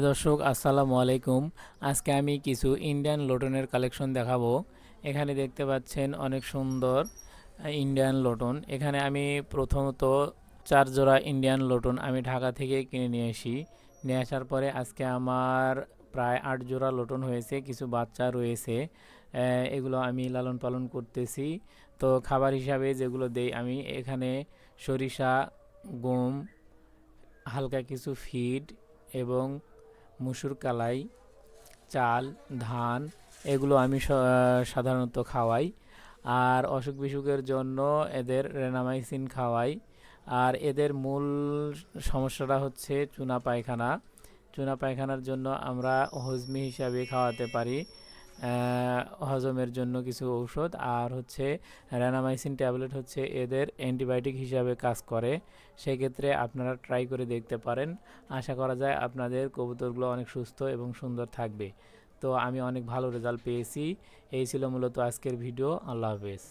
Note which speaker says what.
Speaker 1: দর্শক, আসসালামু আলাইকুম। আজকে আমি কিছু ইন্ডিয়ান লোটনের কালেকশন দেখাবো। এখানে দেখতে পাচ্ছেন অনেক সুন্দর ইন্ডিয়ান লোটন এখানে আমি প্রথমত চার জোড়া ইন্ডিয়ান লোটন আমি ঢাকা থেকে কিনে নিয়ে আসি। নিয়ে আসার পরে আজকে আমার প্রায় আট জোড়া লোটন হয়েছে, কিছু বাচ্চা রয়েছে। এগুলো আমি লালন পালন করতেছি। তো খাবার হিসাবে যেগুলো দেই আমি, এখানে সরিষা, গম, হালকা কিছু ফিড এবং মুসুর কালাই, চাল, ধান, এগুলো আমি সাধারণত খাওয়াই। আর অসুখ বিসুখের জন্য এদের রেনামাইসিন খাওয়াই। আর এদের মূল সমস্যাটা হচ্ছে চুনা পায়খানা। চুনা পায়খানার জন্য আমরা হজমি হিসাবে খাওয়াতে পারি। হজমের জন্য কিছু ঔষধ আর হচ্ছে র্যানামাইসিন ট্যাবলেট হচ্ছে এদের অ্যান্টিবায়োটিক হিসাবে কাজ করে। সেক্ষেত্রে আপনারা ট্রাই করে দেখতে পারেন। আশা করা যায় আপনাদের কবুতরগুলো অনেক সুস্থ এবং সুন্দর থাকবে। তো আমি অনেক ভালো রেজাল্ট পেয়েছি। এই ছিল মূলত আজকের ভিডিও আল্লাহ হাফেজ।